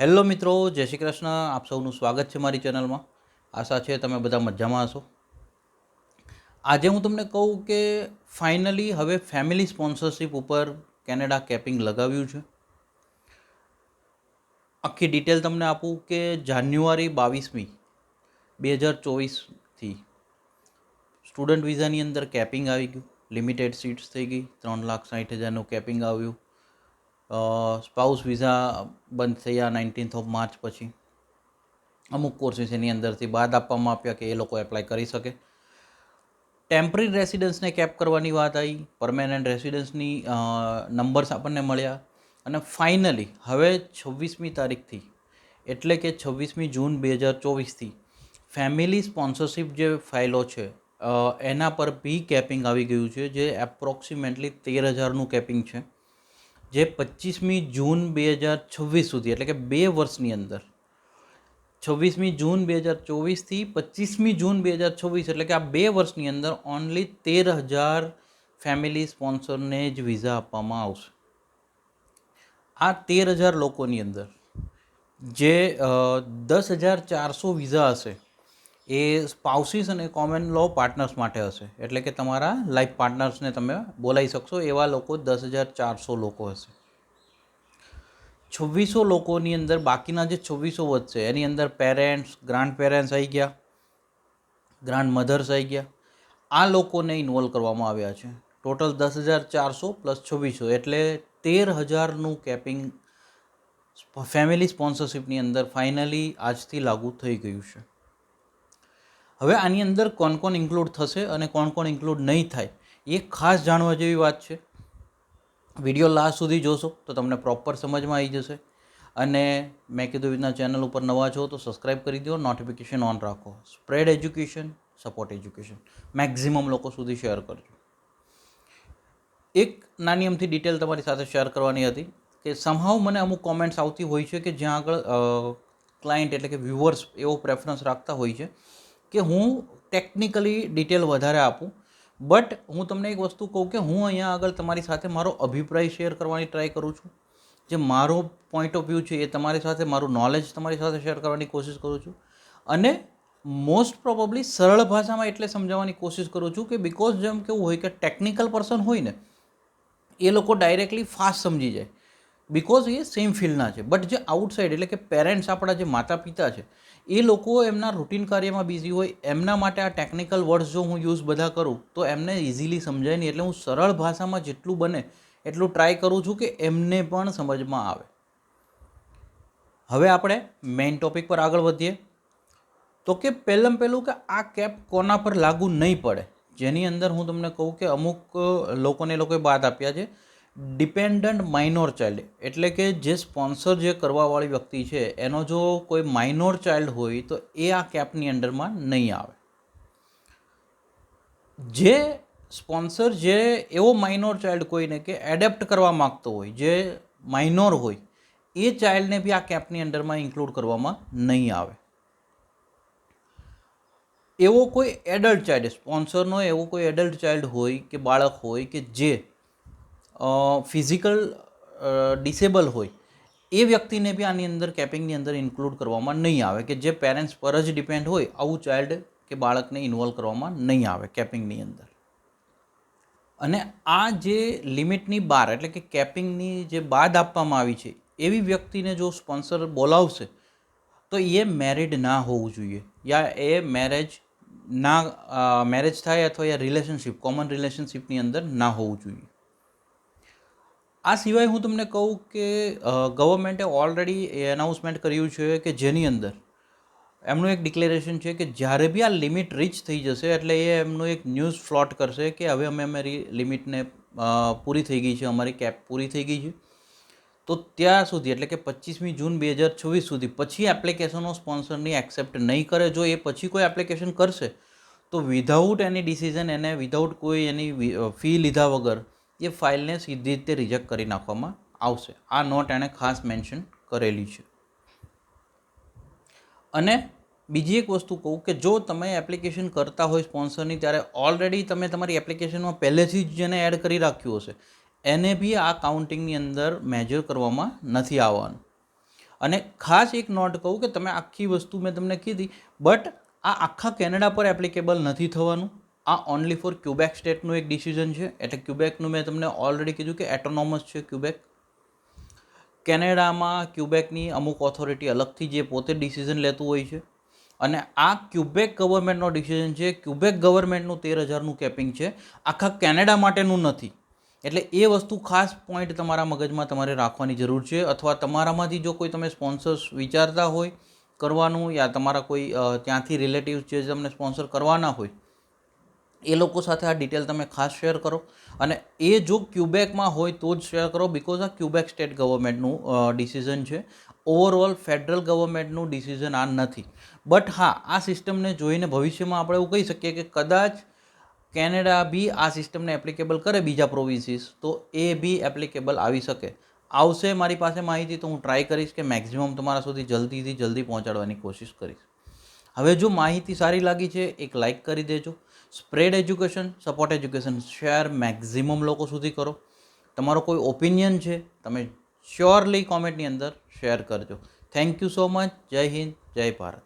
Hello મિત્રો, જય શ્રી કૃષ્ણ. આપ સૌનું સ્વાગત છે મારી ચેનલમાં. આશા છે તમે બધા મજામાં હશો. આજે હું તમને કહું કે ફાઇનલી હવે ફેમિલી સ્પોન્સરશિપ ઉપર કેનેડા કેપિંગ લગાવ્યું છે. આખી ડિટેલ તમને આપું કે જાન્યુઆરી બાવીસમી, બે હજાર ચોવીસથી સ્ટુડન્ટ વિઝાની અંદર કેપિંગ આવી ગયું. લિમિટેડ સીટ્સ થઈ ગઈ, ત્રણ લાખ સાઠ હજારનું કેપિંગ આવ્યું. સ્પાઉસ વિઝા બંધ થયા નાઇન્ટીન્થ ઓફ માર્ચ પછી. અમુક કોર્સીસ એની અંદરથી બાદ આપવામાં આપ્યા કે એ લોકો એપ્લાય કરી શકે. ટેમ્પરરી રેસિડન્સને કેપ કરવાની વાત આવી પરમેનન્ટ રેસિડન્સની નંબર્સ આપણને મળ્યા. અને ફાઇનલી હવે છવ્વીસમી તારીખથી, એટલે કે છવ્વીસમી જૂન બે હજાર ચોવીસથી ફેમિલી સ્પોન્સરશિપ જે ફાઇલો છે એના પર બી કેપિંગ આવી ગયું છે, જે એપ્રોક્સિમેટલી તેર હજારનું કેપિંગ છે. જે પચીસમી જૂન બે હજાર છવ્વીસ સુધી, એટલે કે બે વર્ષની અંદર. છવ્વીસમી જૂન બે હજાર ચોવીસથી પચીસમી જૂન બે હજાર છવ્વીસ, એટલે કે આ બે વર્ષની અંદર ઓનલી તેર હજાર ફેમિલી સ્પોન્સરને જ વિઝા આપવામાં આવશે. આ તેર હજાર લોકોની અંદર જે દસ હજાર ચારસો વિઝા હશે એ સ્પાઉસીસ અને કોમન લો પાર્ટનર્સ માટે હશે. એટલે કે તમારા લાઈફ પાર્ટનર્સને તમે બોલાવી શકશો. એવા લોકો દસ હજાર ચારસો લોકો હશે. છવ્વીસો લોકોની અંદર બાકીના જે છવ્વીસો વધશે, એની અંદર પેરેન્ટ્સ, ગ્રાન્ડ પેરેન્ટ્સ આવી ગયા, ગ્રાન્ડ મધર્સ આવી ગયા. આ લોકોને ઇન્વોલ્વ કરવામાં આવ્યા છે. ટોટલ દસ હજાર ચારસો પ્લસ છવ્વીસો. એટલે તેર હજારનું કેપિંગ ફેમિલી સ્પોન્સરશિપની અંદર ફાઇનલી આજથી લાગુ થઈ ગયું છે. હવે આની અંદર કોણ કોણ ઇન્ક્લુડ થશે અને કોણ કોણ ઇન્ક્લુડ નહીં થાય, એ ખાસ જાણવા જેવી વાત છે. વીડિયો લાસ્ટ સુધી જોશો તો તમને પ્રોપર સમજમાં આવી જશે. અને મેં કીધું રીતના ચેનલ ઉપર નવા છો તો સબસ્ક્રાઈબ કરી દો નોટિફિકેશન ઓન રાખો. Spread education support education maximum લોકો સુધી શેર કરજો. એક નાની અમથી ડિટેલ તમારી સાથે શેર કરવાની હતી કે સમહાવ મને અમુક કોમેન્ટ્સ આવતી હોય છે કે જ્યાં આગળ ક્લાયન્ટ એટલે કે વ્યુઅર્સ એવો પ્રેફરન્સ રાખતા હોય છે. કે હું ટેકનિકલી ડિટેલ વધારે આપું. બટ હું તમને એક વસ્તુ કહું કે હું અહીંયા આગળ તમારી સાથે મારો અભિપ્રાય શેર કરવાની ટ્રાય કરું છું. જે મારો પોઈન્ટ ઓફ વ્યૂ છે એ તમારી સાથે, મારું નોલેજ તમારી સાથે શેર કરવાની કોશિશ કરું છું. અને મોસ્ટ પ્રોબેબલી સરળ ભાષામાં એટલે સમજાવવાની કોશિશ કરું છું કે બિકોઝ જેમ કેવું હોય કે ટેકનિકલ પર્સન હોય ને, એ લોકો ડાયરેક્ટલી ફાસ્ટ સમજી જાય. બિકોઝ એ સેમ ફિલ્ડના છે. બટ જે આઉટસાઇડ એટલે કે પેરેન્ટ્સ આપણા જે માતા પિતા છે, એ લોકો એમના રૂટીન કાર્યમાં બિઝી હોય, એમના માટે આ ટેકનિકલ વર્ડ્સ જો હું યુઝ બધા કરું, તો એમને ઇઝીલી સમજાય નહીં. એટલે હું સરળ ભાષામાં જેટલું બને, એટલું ટ્રાય કરું છું કે એમને પણ સમજમાં આવે. હવે આપણે મેઇન ટોપિક પર આગળ વધીએ. તો કે પહેલાં પહેલું કે આ કેપ કોના પર લાગુ નહીં પડે? જેની અંદર હું તમને કહું કે અમુક લોકોને લોકોએ બાદ આપ્યા છે. Dependent minor child. એટલે કે જે સ્પોન્સર જે કરવાવાળી વ્યક્તિ છે, એનો જો કોઈ માઇનોર ચાઇલ્ડ હોય, તો એ આ કેપની અંડરમાં નહીં આવે. જે સ્પોન્સર જે એવો માઇનોર ચાઇલ્ડ કોઈને કે એડેપ્ટ કરવા માગતો હોય, જે માઇનોર હોય, એ ચાઇલ્ડને બી આ કેપની અંડરમાં ઇન્ક્લુડ કરવામાં નહીં આવે. એવો કોઈ એડલ્ટ ચાઇલ્ડ, સ્પોન્સરનો એવો કોઈ એડલ્ટ ચાઇલ્ડ હોય કે બાળક હોય કે જે ફિઝિકલ ડિસેબલ હોય, એ વ્યક્તિને બી આની અંદર કેપિંગની અંદર ઇન્ક્લુડ કરવામાં નહીં આવે કે જે પેરેન્ટ્સ પર જ ડિપેન્ડ હોય, આવું ચાઇલ્ડ કે બાળકને ઇન્વોલ્વ કરવામાં નહીં આવે કેપિંગની અંદર. અને આ જે લિમિટની બહાર એટલે કે કેપિંગની જે બાદ આપવામાં આવી છે, એવી વ્યક્તિને જો સ્પોન્સર બોલાવશે, તો એ મેરિડ ના હોવું જોઈએ. યા એ મેરેજ ના મેરેજ થાય અથવા એ રિલેશનશિપ કોમન રિલેશનશિપની અંદર ના હોવું જોઈએ. આ સિવાય હું તમને કહું કે ગવર્મેન્ટે ઓલરેડી એનાઉન્સમેન્ટ કર્યું છે કે જેની અંદર એમનું એક ડિક્લેરેશન છે કે જ્યારે બી આ લિમિટ રીચ થઈ જશે એટલે એ એમનું એક ન્યૂઝ ફ્લોટ કરશે કે હવે અમે અમારી લિમિટને પૂરી થઈ ગઈ છે, અમારી કેપ પૂરી થઈ ગઈ છે. તો ત્યાં સુધી, એટલે કે પચીસમી જૂન બે હજાર છવ્વીસ સુધી, પછી એપ્લિકેશનો સ્પોન્સરની એક્સેપ્ટ નહીં કરે, જો એ પછી કોઈ એપ્લિકેશન કરશે, તો વિધાઉટ એની ડિસિઝન એને વિધાઉટ કોઈ એની ફી લીધા વગર એ ફાઇલને સીધી રીતે રિજેક્ટ કરી નાખવામાં આવશે. આ નોટ એણે ખાસ મેન્શન કરેલી છે. અને બીજી એક વસ્તુ કહું કે જો તમે એપ્લિકેશન કરતા હોય સ્પોન્સરની, ત્યારે ઓલરેડી તમે તમારી એપ્લિકેશનમાં પહેલેથી જ જેને એડ કરી રાખ્યું હશે, એને બી આ કાઉન્ટિંગની અંદર મેજર કરવામાં નથી આવવાનું. અને ખાસ એક નોટ કહું કે તમે આખી વસ્તુ મેં તમને કીધી, બટ આ આખા કેનેડા પર એપ્લિકેબલ નથી થવાનું. આ ઓનલી ફોર ક્યુબેક સ્ટેટનું એક ડિસિઝન છે. એટલે ક્યુબેકનું મેં તમને ઓલરેડી કીધું કે એટોનોમસ છે ક્યુબેક કેનેડામાં ક્યુબેકની અમુક ઓથોરિટી અલગથી જે પોતે ડિસિઝન લેતું હોય છે. અને આ ક્યુબેક ગવર્મેન્ટનો ડિસિઝન છે. ક્યુબેક ગવર્મેન્ટનું તેર હજારનું કેપિંગ છે. આખા કેનેડા માટેનું નથી. એટલે એ વસ્તુ ખાસ પોઈન્ટ તમારા મગજમાં તમારે રાખવાની જરૂર છે. અથવા તમારામાંથી જો કોઈ તમે સ્પોન્સર્સ વિચારતા હોય કરવાનું, યા તમારા કોઈ ત્યાંથી રિલેટિવ્સ જે તમને સ્પોન્સર કરવાના હોય એ લોકો સાથે આ ડિટેલ તમે ખાસ શેર કરો. અને એ જો ક્યુબેકમાં હોય તો જ શેર કરો બિકોઝ આ ક્યુબેક સ્ટેટ ગવર્મેન્ટનું ડિસિઝન છે. ઓવરઓલ ફેડરલ ગવર્મેન્ટનું ડિસિઝન આ નથી. બટ હા, આ સિસ્ટમને જોઈને ભવિષ્યમાં આપણે એવું કહી શકીએ કે કદાચ કેનેડા બી આ સિસ્ટમને એપ્લિકેબલ કરે બીજા પ્રોવિન્સીસ તો એ બી એપ્લિકેબલ આવી શકે. આવશે મારી પાસે માહિતી તો હું ટ્રાય કરીશ કે મેક્ઝિમમ તમારા સુધી જલ્દીથી જલ્દી પહોંચાડવાની કોશિશ કરીશ. હવે જો માહિતી સારી લાગી છે, એક લાઇક કરી દેજો. Spread education support education share maximum લોકો સુધી કરો. તમારો કોઈ ઓપિનિયન છે, તમે શ્યોરલી કોમેન્ટની અંદર શેર કરજો. થેન્ક યુ સો મચ જય હિન્દ, જય ભારત.